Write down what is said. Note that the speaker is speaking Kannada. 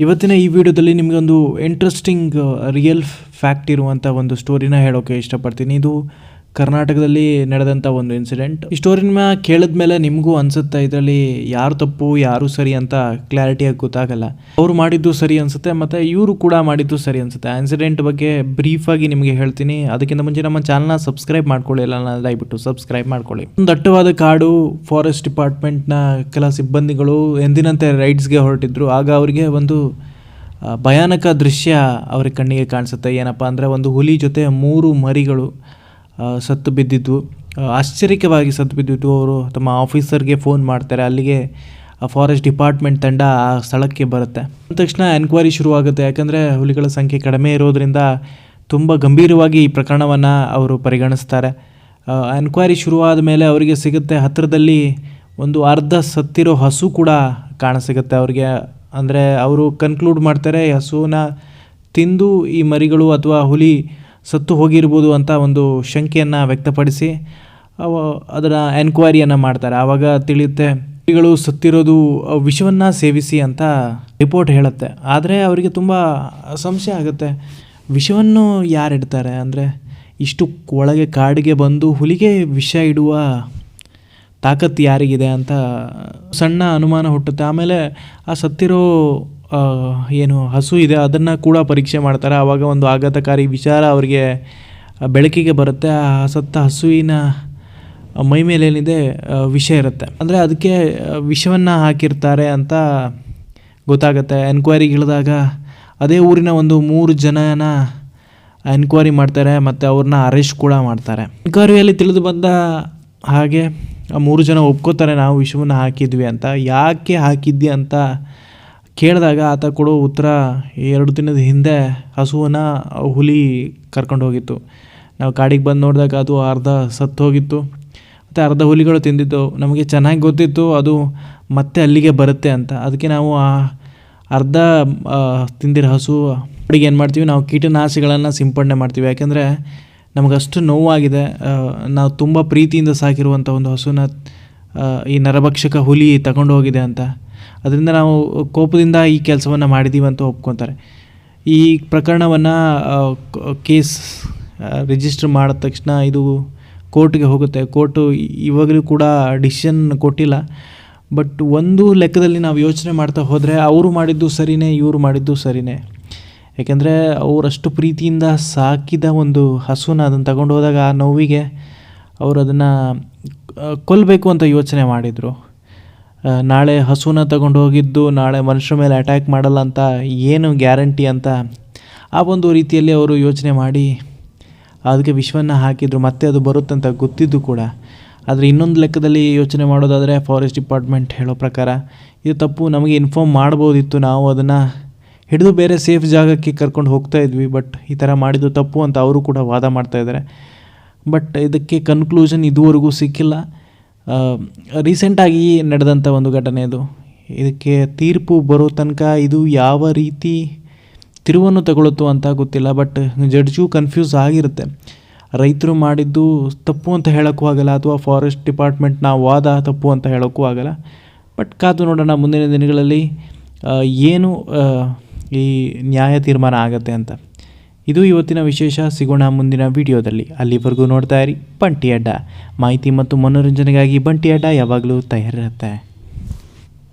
ಇವತ್ತಿನ ಈ ವಿಡಿಯೋದಲ್ಲಿ ನಿಮಗೊಂದು ಇಂಟ್ರೆಸ್ಟಿಂಗ್ ರಿಯಲ್ ಫ್ಯಾಕ್ಟ್ ಇರುವಂಥ ಒಂದು ಸ್ಟೋರಿನ ಹೇಳೋಕೆ ಇಷ್ಟಪಡ್ತೀನಿ. ಇದು ಕರ್ನಾಟಕದಲ್ಲಿ ನಡೆದಂಥ ಒಂದು ಇನ್ಸಿಡೆಂಟ್ ಈ ಸ್ಟೋರಿನ ಕೇಳಿದ ಮೇಲೆ ನಿಮಗೂ ಅನ್ಸುತ್ತೆ ಇದರಲ್ಲಿ ಯಾರು ತಪ್ಪು, ಯಾರು ಸರಿ ಅಂತ ಕ್ಲಾರಿಟಿಯಾಗಿ ಗೊತ್ತಾಗಲ್ಲ. ಅವ್ರು ಮಾಡಿದ್ದು ಸರಿ ಅನ್ಸುತ್ತೆ, ಮತ್ತು ಇವರು ಕೂಡ ಮಾಡಿದ್ದು ಸರಿ ಅನಿಸುತ್ತೆ. ಇನ್ಸಿಡೆಂಟ್ ಬಗ್ಗೆ ಆಗಿ ನಿಮಗೆ ಹೇಳ್ತೀನಿ. ಅದಕ್ಕಿಂತ ಮುಂಚೆ ನಮ್ಮ ಚಾನಲ್ನ ಸಬ್ಸ್ಕ್ರೈಬ್ ಮಾಡ್ಕೊಳ್ಳಿಲ್ಲ ಎಲ್ಲ ದಯವಿಟ್ಟು ಸಬ್ಸ್ಕ್ರೈಬ್ ಮಾಡ್ಕೊಳ್ಳಿ. ಒಂದು ದಟ್ಟವಾದ ಕಾಡು ಫಾರೆಸ್ಟ್ ಡಿಪಾರ್ಟ್ಮೆಂಟ್ನ ಕೆಲ ಸಿಬ್ಬಂದಿಗಳು ಎಂದಿನಂತೆ ರೈಡ್ಸ್ಗೆ ಹೊರಟಿದ್ರು. ಆಗ ಅವರಿಗೆ ಒಂದು ಭಯಾನಕ ದೃಶ್ಯ ಅವ್ರ ಕಣ್ಣಿಗೆ ಕಾಣಿಸುತ್ತೆ. ಏನಪ್ಪ ಅಂದರೆ ಒಂದು ಹುಲಿ ಜೊತೆ ಮೂರು ಮರಿಗಳು. ಸತ್ತು ಬಿದ್ದಿದ್ವು ಆ, ಆಶ್ಚರ್ಯಕವಾಗಿ ಸತ್ತು ಬಿದ್ದಿದ್ದು. ಅವರು ತಮ್ಮ ಆಫೀಸರ್ಗೆ ಫೋನ್ ಮಾಡ್ತಾರೆ. ಅಲ್ಲಿಗೆ ಫಾರೆಸ್ಟ್ ಡಿಪಾರ್ಟ್ಮೆಂಟ್ ತಂಡ ಆ ಸ್ಥಳಕ್ಕೆ ಬರುತ್ತೆ. ಅಂದ ತಕ್ಷಣ ಎನ್ಕ್ವೈರಿ ಶುರುವಾಗುತ್ತೆ. ಯಾಕಂದರೆ ಹುಲಿಗಳ ಸಂಖ್ಯೆ ಕಡಿಮೆ ಇರೋದರಿಂದ ತುಂಬ ಗಂಭೀರವಾಗಿ ಈ ಪ್ರಕರಣವನ್ನು ಅವರು ಪರಿಗಣಿಸ್ತಾರೆ. ಎನ್ಕ್ವೈರಿ ಶುರುವಾದ ಮೇಲೆ ಅವರಿಗೆ ಸಿಗುತ್ತೆ ಹತ್ತಿರದಲ್ಲಿ ಒಂದು ಅರ್ಧ ಸತ್ತಿರೋ ಹಸು ಕೂಡ ಕಾಣಸಿಗುತ್ತೆ ಅವರಿಗೆ. ಅಂದರೆ ಅವರು ಕನ್ಕ್ಲೂಡ್ ಮಾಡ್ತಾರೆ ಹಸುವನ್ನ ತಿಂದು ಈ ಮರಿಗಳು ಅಥವಾ ಹುಲಿ ಸತ್ತು ಹೋಗಿರ್ಬೋದು ಅಂತ ಒಂದು ಶಂಕೆಯನ್ನು ವ್ಯಕ್ತಪಡಿಸಿ, ಅವ ಅದರ ಎನ್ಕ್ವೈರಿಯನ್ನು ಮಾಡ್ತಾರೆ. ಆವಾಗ ತಿಳಿಯುತ್ತೆ ಗಳು ಸತ್ತಿರೋದು ವಿಷವನ್ನು ಸೇವಿಸಿ ಅಂತ ರಿಪೋರ್ಟ್ ಹೇಳುತ್ತೆ. ಆದರೆ ಅವರಿಗೆ ತುಂಬ ಸಂಶಯ ಆಗುತ್ತೆ. ವಿಷವನ್ನು ಯಾರು ಇಡ್ತಾರೆ? ಅಂದರೆ ಇಷ್ಟು ಒಳಗೆ ಕಾಡಿಗೆ ಬಂದು ಹುಲಿಗೆ ವಿಷ ಇಡುವ ತಾಕತ್ತು ಯಾರಿಗಿದೆ ಅಂತ ಸಣ್ಣ ಅನುಮಾನ ಹುಟ್ಟುತ್ತೆ. ಆಮೇಲೆ ಆ ಸತ್ತಿರೋ ಏನು ಹಸು ಇದೆ, ಅದನ್ನು ಕೂಡ ಪರೀಕ್ಷೆ ಮಾಡ್ತಾರೆ. ಆವಾಗ ಒಂದು ಆಘಾತಕಾರಿ ವಿಚಾರ ಅವರಿಗೆ ಬೆಳಕಿಗೆ ಬರುತ್ತೆ. ಆ ಸತ್ತ ಹಸುವಿನ ಮೈ ಮೇಲೆ ಏನಿದೆ ವಿಷ ಇರುತ್ತೆ. ಅಂದರೆ ಅದಕ್ಕೆ ವಿಷವನ್ನು ಹಾಕಿರ್ತಾರೆ ಅಂತ ಗೊತ್ತಾಗುತ್ತೆ. ಎನ್ಕ್ವೈರಿ ಇಳಿದಾಗ ಅದೇ ಊರಿನ ಒಂದು ಮೂರು ಜನನ ಎನ್ಕ್ವೈರಿ ಮಾಡ್ತಾರೆ ಮತ್ತು ಅವ್ರನ್ನ ಅರೆಸ್ಟ್ ಕೂಡ ಮಾಡ್ತಾರೆ. ಎನ್ಕ್ವೈರಿಯಲ್ಲಿ ತಿಳಿದು ಬಂದ ಹಾಗೆ ಆ ಮೂರು ಜನ ಒಪ್ಕೋತಾರೆ, ನಾವು ವಿಷವನ್ನು ಹಾಕಿದ್ವಿ ಅಂತ. ಯಾಕೆ ಹಾಕಿದ್ದಿ ಅಂತ ಕೇಳಿದಾಗ ಆತ ಕೊಡೋ ಉತ್ತರ ಎರಡು ದಿನದ ಹಿಂದೆ ಹಸುವನ್ನ ಹುಲಿ ಕರ್ಕೊಂಡು ಹೋಗಿತ್ತು. ನಾವು ಕಾಡಿಗೆ ಬಂದು ನೋಡಿದಾಗ ಅದು ಅರ್ಧ ಸತ್ತು ಹೋಗಿತ್ತು. ಮತ್ತು ಅರ್ಧ ಹುಲಿಗಳು ತಿಂದಿತ್ತು ನಮಗೆ ಚೆನ್ನಾಗಿ ಗೊತ್ತಿತ್ತು ಅದು ಮತ್ತೆ ಅಲ್ಲಿಗೆ ಬರುತ್ತೆ ಅಂತ. ಅದಕ್ಕೆ ನಾವು ಆ ಅರ್ಧ ತಿಂದಿರೋ ಹಸು ಅಡಿಗೆ ಏನು ಮಾಡ್ತೀವಿ? ನಾವು ಕೀಟನಾಶಿಗಳನ್ನು ಸಿಂಪಡಣೆ ಮಾಡ್ತೀವಿ. ಯಾಕೆಂದರೆ ನಮಗಷ್ಟು ನೋವಾಗಿದೆ. ನಾವು ತುಂಬ ಪ್ರೀತಿಯಿಂದ ಸಾಕಿರುವಂಥ ಒಂದು ಹಸುನ ಈ ನರಭಕ್ಷಕ ಹುಲಿ ತಗೊಂಡು ಹೋಗಿದೆ ಅಂತ. ಅದರಿಂದ ನಾವು ಕೋಪದಿಂದ ಈ ಕೆಲಸವನ್ನು ಮಾಡಿದ್ದೀವಿ ಅಂತ ಒಪ್ಕೊತಾರೆ. ಈ ಪ್ರಕರಣವನ್ನು ಕೇಸ್ ರಿಜಿಸ್ಟರ್ ಮಾಡಿದ ತಕ್ಷಣ ಇದು ಕೋರ್ಟ್ಗೆ ಹೋಗುತ್ತೆ. ಕೋರ್ಟು ಇವಾಗಲೂ ಕೂಡ ಡಿಸಿಷನ್ ಕೊಟ್ಟಿಲ್ಲ. ಬಟ್ ಒಂದು ಲೆಕ್ಕದಲ್ಲಿ ನಾವು ಯೋಚನೆ ಮಾಡ್ತಾ ಹೋದರೆ ಅವರು ಮಾಡಿದ್ದು ಸರಿನೇ, ಇವರು ಮಾಡಿದ್ದು ಸರಿನೇ. ಯಾಕೆಂದರೆ ಅವರಷ್ಟು ಪ್ರೀತಿಯಿಂದ ಸಾಕಿದ ಒಂದು ಹಸುನ ಅದನ್ನು ತಗೊಂಡು ಹೋದಾಗ ಆ ನೋವಿಗೆ ಅವರು ಅದನ್ನು ಕೊಲ್ಲಬೇಕು ಅಂತ ಯೋಚನೆ ಮಾಡಿದರು. ನಾಳೆ ಹಸುನ ತಗೊಂಡು ಹೋಗಿದ್ದು ನಾಳೆ ಮನುಷ್ಯರ ಮೇಲೆ ಅಟ್ಯಾಕ್ ಮಾಡಲ್ಲ ಅಂತ ಏನು ಗ್ಯಾರಂಟಿ ಅಂತ ಆ ಒಂದು ರೀತಿಯಲ್ಲಿ ಅವರು ಯೋಚನೆ ಮಾಡಿ, ಅದಕ್ಕೆ ವಿಷವನ್ನು ಹಾಕಿದರು. ಮತ್ತೆ ಅದು ಬರುತ್ತಂತ ಗೊತ್ತಿದ್ದು ಕೂಡ. ಆದರೆ ಇನ್ನೊಂದು ಲೆಕ್ಕದಲ್ಲಿ ಯೋಚನೆ ಮಾಡೋದಾದರೆ ಫಾರೆಸ್ಟ್ ಡಿಪಾರ್ಟ್ಮೆಂಟ್ ಹೇಳೋ ಪ್ರಕಾರ, ಇದು ತಪ್ಪು, ನಮಗೆ ಇನ್ಫಾರ್ಮ್ ಮಾಡ್ಬೋದಿತ್ತು, ನಾವು ಅದನ್ನು ಹಿಡಿದು ಬೇರೆ ಸೇಫ್ ಜಾಗಕ್ಕೆ ಕರ್ಕೊಂಡು ಹೋಗ್ತಾ ಇದ್ವಿ ಬಟ್ ಈ ಥರ ಮಾಡಿದ್ದು ತಪ್ಪು ಅಂತ ಅವರು ಕೂಡ ವಾದ ಮಾಡ್ತಾ ಇದ್ದಾರೆ. ಬಟ್ ಇದಕ್ಕೆ ಕನ್ಕ್ಲೂಷನ್ ಇದುವರೆಗೂ ಸಿಕ್ಕಿಲ್ಲ. ರೀಸೆಂಟಾಗಿ ನಡೆದಂಥ ಒಂದು ಘಟನೆ ಇದು ಇದಕ್ಕೆ ತೀರ್ಪು ಬರೋ ತನಕ ಇದು ಯಾವ ರೀತಿ ತಿರುವನ್ನು ತಗೊಳುತ್ತೋ ಅಂತ ಗೊತ್ತಿಲ್ಲ, ಬಟ್ ಜಡ್ಜು ಕನ್ಫ್ಯೂಸ್ ಆಗಿರುತ್ತೆ. ರೈತರು ಮಾಡಿದ್ದು ತಪ್ಪು ಅಂತ ಹೇಳೋಕ್ಕೂ ಆಗಲ್ಲ, ಅಥವಾ ಫಾರೆಸ್ಟ್ ಡಿಪಾರ್ಟ್ಮೆಂಟ್ನ ವಾದ ತಪ್ಪು ಅಂತ ಹೇಳೋಕ್ಕೂ ಆಗಲ್ಲ. ಬಟ್ ಕಾದು ನೋಡೋಣ ಮುಂದಿನ ದಿನಗಳಲ್ಲಿ ಏನು ಈ ನ್ಯಾಯ ತೀರ್ಮಾನ ಆಗತ್ತೆ ಅಂತ. ಇದು ಇವತ್ತಿನ ವಿಶೇಷ. ಸಿಗೋಣ ಮುಂದಿನ ವಿಡಿಯೋದಲ್ಲಿ. ಅಲ್ಲಿವರೆಗೂ ನೋಡ್ತಾ ಇರಿ ಬಂಟಿ ಅಡ್ಡ. ಮಾಹಿತಿ ಮತ್ತು ಮನೋರಂಜನೆಗಾಗಿ ಬಂಟಿ ಅಡ್ಡ ಯಾವಾಗಲೂ ತಯಾರಿರುತ್ತೆ.